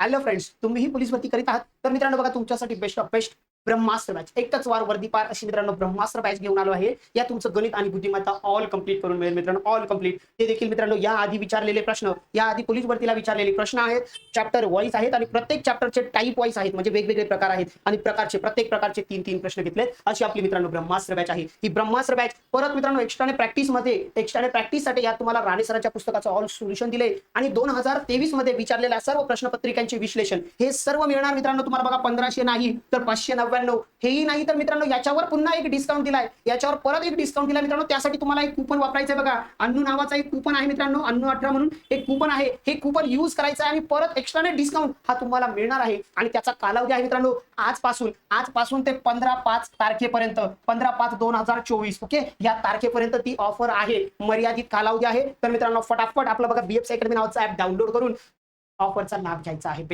Hello friends तुम्हीही police भरती करीत आहात. तर मित्रांनो बघा तुमच्यासाठी best of best Brahmastra batch एकच वार वर्दी पार. अशी मित्रांनो ब्रह्मास्त्र बॅच घेऊन आलो आहे. या तुमचं गणित आणि बुद्धिमत्ता ऑल कंप्लीट करून मिळेल मित्रांनो. ऑल कंप्लीट ते देखील मित्रांनो या आधी विचारलेले प्रश्न. या आधी पोलीस भरतीला विचारलेले प्रश्न आहेत. चॅप्टर वाईज आहेत आणि प्रत्येक चॅप्टरचे टाईप वाईज आहेत. म्हणजे वेगवेगळे प्रकार आहेत. आणि प्रकारचे प्रत्येक प्रकारचे तीन तीन प्रश्न घेतलेत अशी आपली मित्रांनो ब्रह्मास्त्र बॅच आहे. ही ब्रह्मास्त्र बॅच परत मित्रांनो एक्स्ट्राने प्रॅक्टिसमध्ये एक्स्ट्राने प्रॅक्टिससाठी यात तुम्हाला राणे सरांच्या पुस्तकाचं ऑल सोल्युशन दिले. आणि दोन हजार तेवीसमध्ये विचारलेल्या सर्व प्रश्नपत्रिकांचे विश्लेषण हे सर्व मिळणार मित्रांनो तुम्हाला बघा पंधराशे नाही तर पाचशे नव्याण्णव हेही नाही तर मित्रांनो याच्यावर पुन्हा एक डिस्काउंट दिलाय. याच्यावर परत एक डिस्काउंट दिला मित्रांनो. त्यासाठी तुम्हाला एक कुपन वापरायचं आहे बघा. अन्नू नावाचा एक कुपन आहे मित्रांनो. अन्नू अठरा म्हणून एक कुपन आहे. हे कुपन युज करायचं आहे आणि परत एक्स्ट्राने डिस्काउंट हा तुम्हाला मिळणार आहे. आणि त्याचा कालावधी आहे मित्रांनो आजपासून. आजपासून ते पंधरा पाच तारखेपर्यंत. पंधरा पाच दोन हजार चोवीस. ओके? या तारखेपर्यंत ती ऑफर आहे. मर्यादित कालावधी आहे. तर मित्रांनो फटाफट आपलं बघा बीएफसी अकॅडमी नावाचा ऍप डाउनलोड करून ऑफरचा लाभ घ्यायचा आहे.